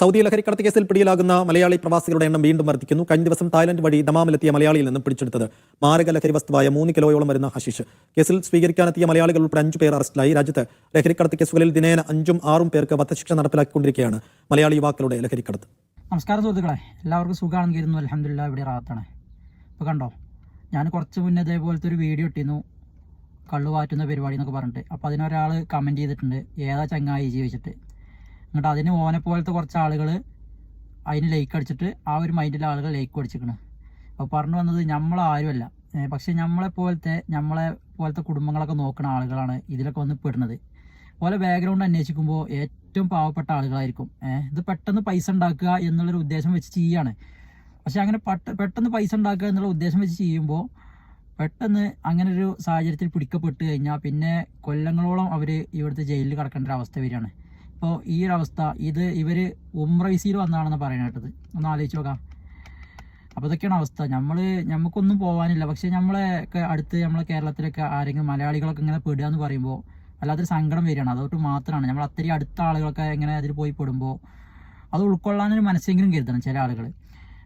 Saudi ലഹരിക്കടത്ത് കേസിൽ പിടിയിലാകുന്ന മലയാളി പ്രവാസികളുടെ എണ്ണം വീണ്ടും വർദ്ധിക്കുന്നു. കഴിഞ്ഞ ദിവസം തായ്ലൻഡ് വഴി ദമാമിലെത്തിയ മലയാളിയിൽ നിന്നും പിടിച്ചെടുത്തത് മാരക ലഹരി വസ്തുവായ മൂന്ന് കിലോയോളം വരുന്ന ഹഷീഷ്. കേസിൽ സ്വീകരിക്കാനെത്തിയ മലയാളികൾ ഉൾപ്പെടെ അഞ്ചു പേർ അറസ്റ്റിലായി. രാജ്യത്ത് ലഹരിക്കടത്ത് കേസുകളിൽ ദിനേന അഞ്ചും ആറും പേർക്ക് വധശിക്ഷ നടപ്പിലാക്കിക്കൊണ്ടിരിക്കുകയാണ് മലയാളി യുവാക്കളുടെ ലഹരിക്കടത്ത്. നമസ്കാരം സുഹൃത്തുക്കളെ. എല്ലാവർക്കും സുഖമാണെന്ന് കരുതുന്നു. അലഹമില്ല ഇവിടെ റാത്താണ് ഇപ്പോൾ കണ്ടോ? ഞാൻ കുറച്ച് മുന്നേ ഇതേപോലത്തെ ഒരു വീഡിയോ ഇട്ടിരുന്നു. കള്ളു വാറ്റുന്ന പരിപാടി എന്നൊക്കെ പറഞ്ഞിട്ട്. അപ്പോൾ അതിനൊരാൾ കമന്റ് ചെയ്തിട്ടുണ്ട്. ഏതാ ചങ്ങായി ചോദിച്ചിട്ട് എന്നിട്ട് അതിന് ഓനെ പോലത്തെ കുറച്ച് ആളുകൾ അതിന് ലൈക്ക് അടിച്ചിട്ട് ആ ഒരു മൈൻഡിലെ ആളുകൾ ലൈക്ക് അടിച്ചിരിക്കണം. അപ്പോൾ പറഞ്ഞു വന്നത് നമ്മളാരുമല്ല പക്ഷേ നമ്മളെ പോലത്തെ നമ്മളെ പോലത്തെ കുടുംബങ്ങളൊക്കെ നോക്കുന്ന ആളുകളാണ് ഇതിലൊക്കെ വന്ന് പെടുന്നത്. പോലെ ബാക്ക്ഗ്രൗണ്ട് അന്വേഷിക്കുമ്പോൾ ഏറ്റവും പാവപ്പെട്ട ആളുകളായിരിക്കും. ഇത് പെട്ടെന്ന് പൈസ ഉണ്ടാക്കുക എന്നുള്ളൊരു ഉദ്ദേശം വെച്ച് ചെയ്യാണ്. പക്ഷേ അങ്ങനെ പെട്ട പെട്ടെന്ന് പൈസ ഉണ്ടാക്കുക എന്നുള്ള ഉദ്ദേശം വെച്ച് ചെയ്യുമ്പോൾ പെട്ടെന്ന് അങ്ങനെ ഒരു സാഹചര്യത്തിൽ പിടിക്കപ്പെട്ട് കഴിഞ്ഞാൽ പിന്നെ കൊല്ലങ്ങളോളം അവർ ഇവിടുത്തെ ജയിലിൽ കിടക്കേണ്ട ഒരു അവസ്ഥ വരികയാണ്. ഇപ്പോൾ ഈ ഒരു അവസ്ഥ ഇത് ഇവർ ഉമ്ര വന്നാണെന്ന് പറയുന്നത് കേട്ടത്. ഒന്ന് ആലോചിച്ച് നോക്കാം. അപ്പോൾ ഇതൊക്കെയാണ് അവസ്ഥ. നമ്മൾ നമുക്കൊന്നും പോകാനില്ല പക്ഷേ നമ്മളെ അടുത്ത് നമ്മളെ കേരളത്തിലൊക്കെ ആരെങ്കിലും മലയാളികളൊക്കെ ഇങ്ങനെ പെടുക എന്ന് പറയുമ്പോൾ വല്ലാത്തൊരു സങ്കടം വരികയാണ്. അതുകൊണ്ട് മാത്രമാണ് നമ്മൾ അത്രയും അടുത്ത ആളുകളൊക്കെ ഇങ്ങനെ അതിൽ പോയി പെടുമ്പോൾ അത് ഉൾക്കൊള്ളാനൊരു മനസ്സെങ്കിലും കരുതണം ചില ആളുകൾ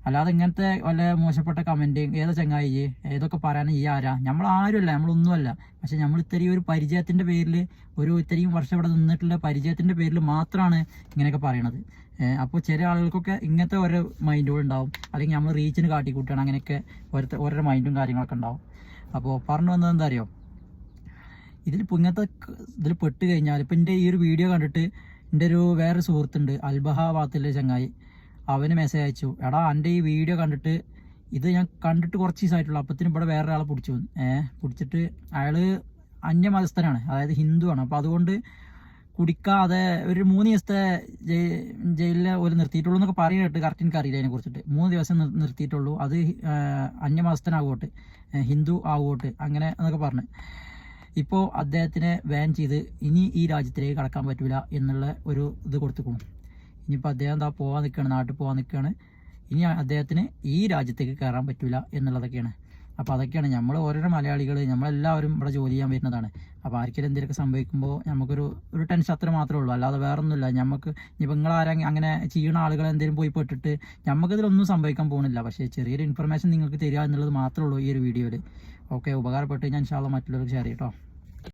അല്ലാതെ ഇങ്ങനത്തെ വല്ല മോശപ്പെട്ട കമന്റ് ഏതാ ചങ്ങായി ഏതൊക്കെ പറയാൻ ഈ ആരാ? നമ്മൾ ആരുമല്ല നമ്മളൊന്നുമല്ല. പക്ഷെ നമ്മൾ ഇത്രയും ഒരു പരിചയത്തിന്റെ പേരിൽ ഒരു ഇത്രയും വർഷം ഇവിടെ നിന്നിട്ടുള്ള പരിചയത്തിന്റെ പേരിൽ മാത്രമാണ് ഇങ്ങനെയൊക്കെ പറയണത്. അപ്പോൾ ചില ആളുകൾക്കൊക്കെ ഇങ്ങനത്തെ ഓരോ മൈൻഡുകൾ ഉണ്ടാവും. അല്ലെങ്കിൽ നമ്മൾ റീച്ചിന് കാട്ടിക്കൂട്ടുകയാണ്. അങ്ങനെയൊക്കെ ഓരോ ഓരോ മൈൻഡും കാര്യങ്ങളൊക്കെ ഉണ്ടാവും. അപ്പോൾ പറഞ്ഞു വന്നത് എന്താ അറിയോ? ഇതിൽ ഇപ്പോൾ ഇങ്ങനത്തെ ഇതിൽ പെട്ട് കഴിഞ്ഞാൽ ഇപ്പം എന്റെ ഈ ഒരു വീഡിയോ കണ്ടിട്ട് എന്റെ ഒരു വേറെ സുഹൃത്തുണ്ട് അൽബഹാബാത്തിലെ ചങ്ങായി. അവന് മെസ്സേജ് അയച്ചു. എടാ എന്റെ ഈ വീഡിയോ കണ്ടിട്ട് ഇത് ഞാൻ കണ്ടിട്ട് കുറച്ച് ദിവസമായിട്ടുള്ളൂ. അപ്പത്തിന് ഇവിടെ വേറെ ഒരാളെ പിടിച്ചു. ഏഹ് പിടിച്ചിട്ട് അയാൾ അന്യമതസ്ഥനാണ്. അതായത് ഹിന്ദുവാണ്. അപ്പോൾ അതുകൊണ്ട് കുടിക്കാതെ ഒരു മൂന്ന് ദിവസത്തെ ജയി- ജയിലിൽ ഒരു നിർത്തിയിട്ടുള്ളൂ എന്നൊക്കെ പറയുന്നുണ്ട് കറക്റ്റ് എനിക്ക് അറിയില്ല അതിനെ കുറിച്ചിട്ട്. മൂന്ന് ദിവസം നിർത്തിയിട്ടുള്ളൂ. അത് അന്യമതസ്ഥനാകോട്ട് ഹിന്ദു ആവോട്ട്. അങ്ങനെ എന്നൊക്കെ പറഞ്ഞു. ഇപ്പോൾ അദ്ദേഹത്തിനെ ബാൻ ചെയ്ത് ഇനി ഈ രാജ്യത്തിലേക്ക് കടക്കാൻ പറ്റില്ല എന്നുള്ള ഒരു ഇത് കൊടുത്തുക്കണം ഇനിയിപ്പോൾ അദ്ദേഹം എന്താ പോകാൻ നിൽക്കുകയാണ് നാട്ടിൽ പോകാൻ നിൽക്കുകയാണ് ഇനി അദ്ദേഹത്തിന് ഈ രാജ്യത്തേക്ക് കയറാൻ പറ്റില്ല എന്നുള്ളതൊക്കെയാണ്. അപ്പോൾ അതൊക്കെയാണ് നമ്മൾ ഓരോരോ മലയാളികൾ നമ്മളെല്ലാവരും ഇവിടെ ജോലി ചെയ്യാൻ വരുന്നതാണ്. അപ്പോൾ ആർക്കെങ്കിലും എന്തെങ്കിലുമൊക്കെ സംഭവിക്കുമ്പോൾ നമുക്കൊരു ഒരു ടെൻഷൻ അത്ര മാത്രമേ ഉള്ളൂ. അല്ലാതെ വേറെ ഒന്നുമില്ല നമുക്ക് ഇനിയിപ്പോൾ ആരെങ്കിലും അങ്ങനെ ചെയ്യുന്ന ആളുകൾ എന്തെങ്കിലും പോയി പെട്ടിട്ട് നമുക്കിതിലൊന്നും സംഭവിക്കാൻ പോകുന്നില്ല പക്ഷേ ചെറിയൊരു ഇൻഫർമേഷൻ നിങ്ങൾക്ക് തരിക എന്നുള്ളത് മാത്രമേ ഉള്ളൂ ഈ ഒരു വീഡിയോയിൽ ഓക്കെ ഉപകാരപ്പെട്ട് ഞാൻ ഇൻഷാല്ല മറ്റുള്ളവർക്ക് ഷെയർ ചെയ്യട്ടോ